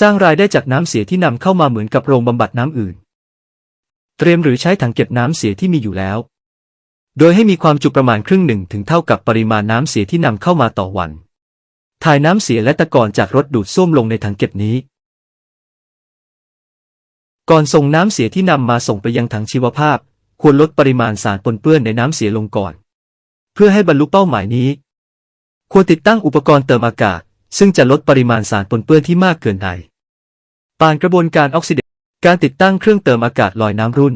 สร้างรายได้จากน้ำเสียที่นำเข้ามาเหมือนกับโรงบำบัดน้ำอื่น เตรียมหรือใช้ถังเก็บน้ำเสียที่มีอยู่แล้ว โดยให้มีความจุประมาณครึ่งหนึ่งถึงเท่ากับปริมาณน้ำเสียที่นำเข้ามาต่อวัน ถ่ายน้ำเสียและตะกอนจากรถดูดซ่วมลงในถังเก็บนี้ ก่อนส่งน้ำเสียที่นำมาส่งไปยังถังชีวภาพ ควรลดปริมาณสารปนเปื้อนในน้ำเสียลงก่อน เพื่อให้บรรลุเป้าหมายนี้ ควรติดตั้งอุปกรณ์เติมอากาศ ซึ่งจะลดปริมาณสารปนเปื้อนที่มากเกินไปผ่านกระบวนการออกซิเดชการติดตั้งเครื่องเติมอากาศลอยน้ำรุ่น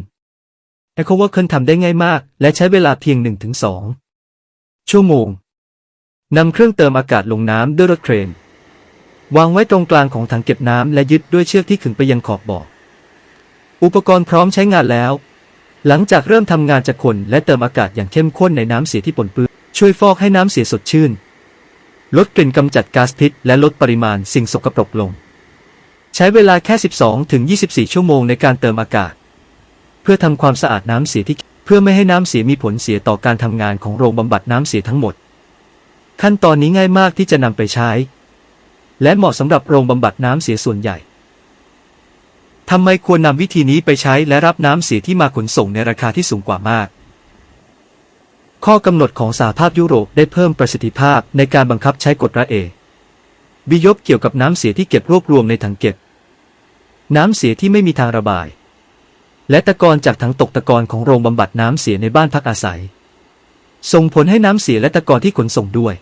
e c o w o r k ทำได้ง่ายมาก และใช้เวลาเพียง 1-2 ชั่วโมงนำเครื่องเติมอากาศลงน้ำด้วยรถเครน วางไว้ตรงกลางของถังเก็บน้ำและยึดด้วยเชือกที่ขึงไปยังขอบบ่อ อุปกรณ์พร้อมใช้งานแล้ว หลังจากเริ่มทำงานจะคนและเติมอากาศอย่างเข้มข้นในน้ำเสียที่ปนเปื้อนช่วยฟอกให้น้ำเสียสดชื่น ลดกลิ่นกำจัดก๊าซพิษ และลดปริมาณสิ่งสกปรกลง ใช้เวลาแค่ 12 ถึง 24 ชั่วโมงในการเติมอากาศ เพื่อทำความสะอาดน้ำเสียที่เพื่อไม่ให้น้ำเสียมีผลเสียต่อการทำงานของโรงบำบัดน้ำเสียทั้งหมด ขั้นตอนนี้ง่ายมากที่จะนำไปใช้ และเหมาะสำหรับโรงบำบัดน้ำเสียส่วนใหญ่ทำไมควรนำวิธีนี้ไปใช้และรับน้ำเสียที่มาขนส่งในราคาที่สูงกว่ามาก ข้อกำหนดของสหภาพยุโรปได้เพิ่มประสิทธิภาพในการบังคับใช้กฎระเอบิยบเกี่ยวกับน้ำเสียที่เก็บรวบรวมในถังเก็บ น้ำเสียที่ไม่มีทางระบาย และตะกอนจากถังตกตะกอนของโรงบำบัดน้ำเสียในบ้านพักอาศัย ส่งผลให้น้ำเสียและตะกอนที่ขนส่งด้วย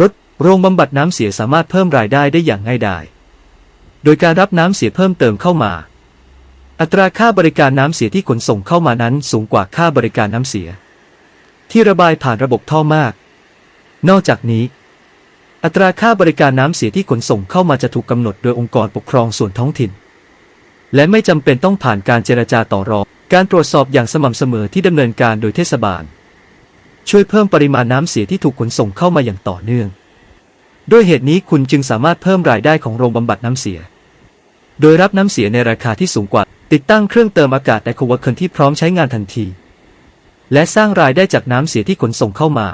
รถโรงบำบัดน้ำเสียสามารถเพิ่มรายได้ได้อย่างง่ายดาย โดยการรับน้ำเสียเพิ่มเติมเข้ามา อัตราค่าบริการน้ำเสียที่ขนส่งเข้ามานั้นสูงกว่าค่าบริการน้ำเสีย ที่ระบายผ่านระบบท่อมาก นอกจากนี้ อัตราค่าบริการน้ำเสียที่ขนส่งเข้ามาจะถูกกำหนดโดยองค์กรปกครองส่วนท้องถิ่น และไม่จำเป็นต้องผ่านการเจรจาต่อรอง การตรวจสอบอย่างสม่ำเสมอที่ดำเนินการโดยเทศบาล ช่วยเพิ่มปริมาณน้ำเสียที่ถูกขนส่งเข้ามาอย่างต่อเนื่อง ด้วยเหตุนี้คุณจึงสามารถเพิ่มรายได้ของโรงบำบัดน้ำเสีย โดยรับน้ำเสียในราคาที่สูงกว่า ติดตั้งเครื่องเติมอากาศไดโคเวอร์เคินที่พร้อมใช้งานทันที และสร้างรายได้จากน้ำเสียที่ขนส่งเข้ามา